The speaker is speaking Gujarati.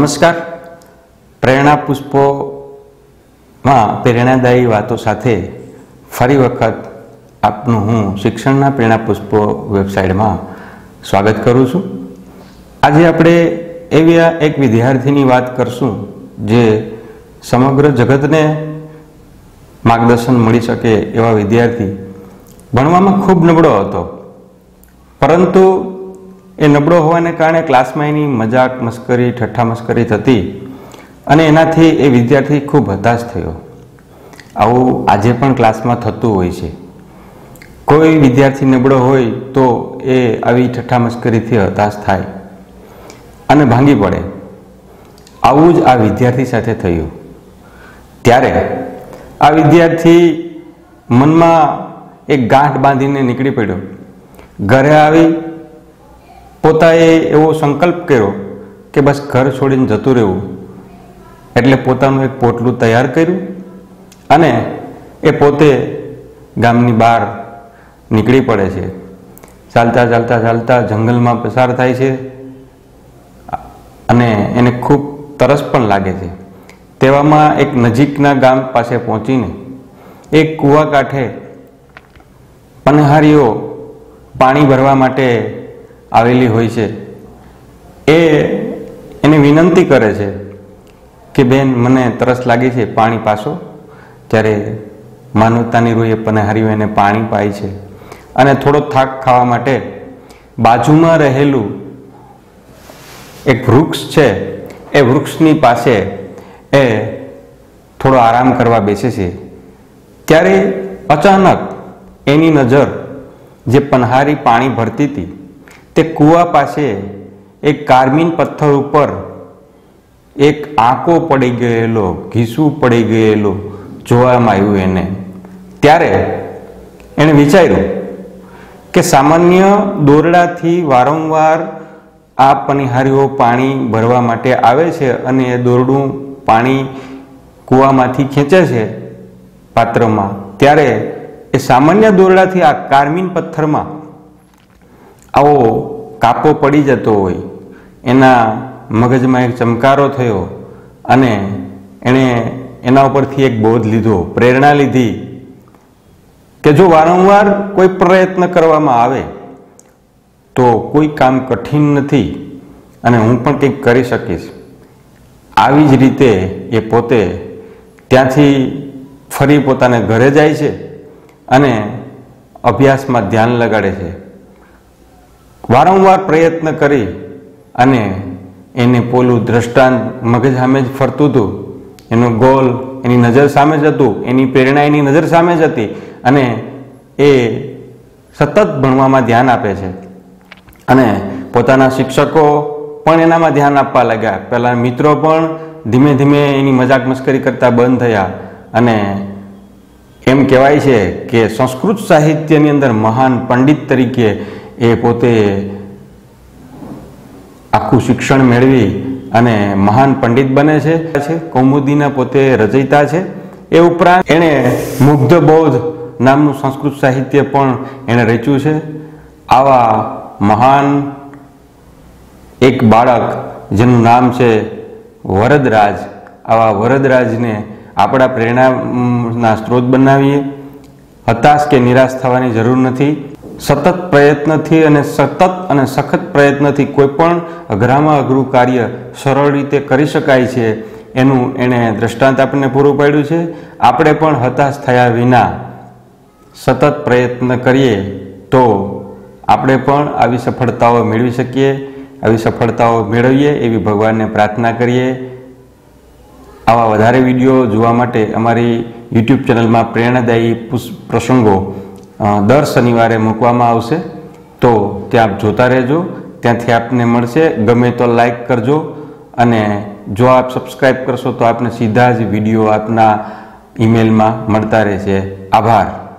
નમસ્કાર. પ્રેરણા પુષ્પોમાં પ્રેરણાદાયી વાતો સાથે ફરી વખત આપનું હું શિક્ષણના પ્રેરણા પુષ્પો વેબસાઇટમાં સ્વાગત કરું છું. આજે આપણે એવી એક વિદ્યાર્થીની વાત કરશું જે સમગ્ર જગતને માર્ગદર્શન મળી શકે એવા વિદ્યાર્થી ભણવામાં ખૂબ નબળો હતો. પરંતુ એ નબળો હોવાને કારણે ક્લાસમાં એની મજાક મસ્કરી, ઠઠ્ઠા મસ્કરી થતી અને એનાથી એ વિદ્યાર્થી ખૂબ હતાશ થયો. આવું આજે પણ ક્લાસમાં થતું હોય છે. કોઈ વિદ્યાર્થી નબળો હોય તો એ આવી ઠઠ્ઠા મસ્કરીથી હતાશ થાય અને ભાંગી પડે. આવું જ આ વિદ્યાર્થી સાથે થયું. ત્યારે આ વિદ્યાર્થી મનમાં એક ગાંઠ બાંધીને નીકળી પડ્યો. ઘરે આવી પોતાએ એવો સંકલ્પ કર્યો કે બસ ઘર છોડીને જતું રહેવું. એટલે પોતાનું એક પોટલું તૈયાર કર્યું અને એ પોતે ગામની બહાર નીકળી પડે છે. ચાલતા ચાલતા ચાલતા જંગલમાં પસાર થાય છે અને એને ખૂબ તરસ પણ લાગે છે. તેવામાં એક નજીકના ગામ પાસે પહોંચીને એક કૂવા કાંઠે પનહારીઓ પાણી ભરવા માટે આવેલી હોય છે. એ એને વિનંતી કરે છે કે બેન, મને તરસ લાગી છે પાણી પાસો ત્યારે માનવતાની રૂએ પનહારીઓ એને પાણી પાય છે. અને થોડો થાક ખાવા માટે બાજુમાં રહેલું એક વૃક્ષ છે, એ વૃક્ષની પાસે એ થોડો આરામ કરવા બેસે છે. ત્યારે અચાનક એની નજર જે પનહારી પાણી ભરતી હતી તે કૂવા પાસે એક કાર્મીન પથ્થર ઉપર એક આંકો પડી ગયેલો, ઘીસું પડી ગયેલો જોવામાં આવ્યું એને. ત્યારે એણે વિચાર્યું કે સામાન્ય દોરડાથી વારંવાર આ પનિહારીઓ પાણી ભરવા માટે આવે છે અને એ દોરડું પાણી કૂવામાંથી ખેંચે છે પાત્રમાં. ત્યારે એ સામાન્ય દોરડાથી આ કાર્મીન પથ્થરમાં આવો કાપો પડી જતો હોય. એના મગજમાં એક ચમકારો થયો અને એણે એના ઉપરથી એક બોધ લીધો, પ્રેરણા લીધી કે જો વારંવાર કોઈ પ્રયત્ન કરવામાં આવે તો કોઈ કામ કઠિન નથી અને હું પણ કંઈક કરી શકીશ. આવી જ રીતે એ પોતે ત્યાંથી ફરી પોતાને ઘરે જાય છે અને અભ્યાસમાં ધ્યાન લગાડે છે. વારંવાર પ્રયત્ન કરી અને એને પોલું દ્રષ્ટાંત મગજ સામે જ ફરતું હતું. એનો ગોલ એની નજર સામે જ હતું, એની પ્રેરણા એની નજર સામે જ હતી અને એ સતત ભણવામાં ધ્યાન આપે છે. અને પોતાના શિક્ષકો પણ એનામાં ધ્યાન આપવા લાગ્યા. પહેલાં મિત્રો પણ ધીમે ધીમે એની મજાક મસ્કરી કરતા બંધ થયા અને એમ કહેવાય છે કે સંસ્કૃત સાહિત્યની અંદર મહાન પંડિત તરીકે એ પોતે આખું શિક્ષણ મેળવી અને મહાન પંડિત બને છે. કૌમુદીના પોતે રચયિતા છે. એ ઉપરાંત એણે મુગ્ધ બૌદ્ધ નામનું સંસ્કૃત સાહિત્ય પણ એણે રચ્યું છે. આવા મહાન એક બાળક જેનું નામ છે વરદરાજ. આવા વરદરાજને આપણા પ્રેરણાના સ્ત્રોત બનાવીએ. હતાશ કે નિરાશ થવાની જરૂર નથી. સતત પ્રયત્નથી અને સતત અને સખત પ્રયત્નથી કોઈ પણ અઘરામાં અઘરું કાર્ય સરળ રીતે કરી શકાય છે, એનું એણે દ્રષ્ટાંત આપણને પૂરું પાડ્યું છે. આપણે પણ હતાશ થયા વિના સતત પ્રયત્ન કરીએ તો આપણે પણ આવી સફળતાઓ મેળવી શકીએ, આવી સફળતાઓ મેળવીએ એવી ભગવાનને પ્રાર્થના કરીએ. આવા વધારે વીડિયો જોવા માટે અમારી યુટ્યુબ ચેનલમાં પ્રેરણાદાયી પ્રસંગો દર શનિવારે મૂકવામાં આવશે. તો ત્યાં આપ જોતા રહેજો. ત્યાંથી આપને મળશે. ગમે તો લાઈક કરજો. અને જો આપ સબસ્ક્રાઈબ કરશો તો આપને સીધા જ વીડિયો આપના ઈમેલમાં મળતા રહેશે. આભાર.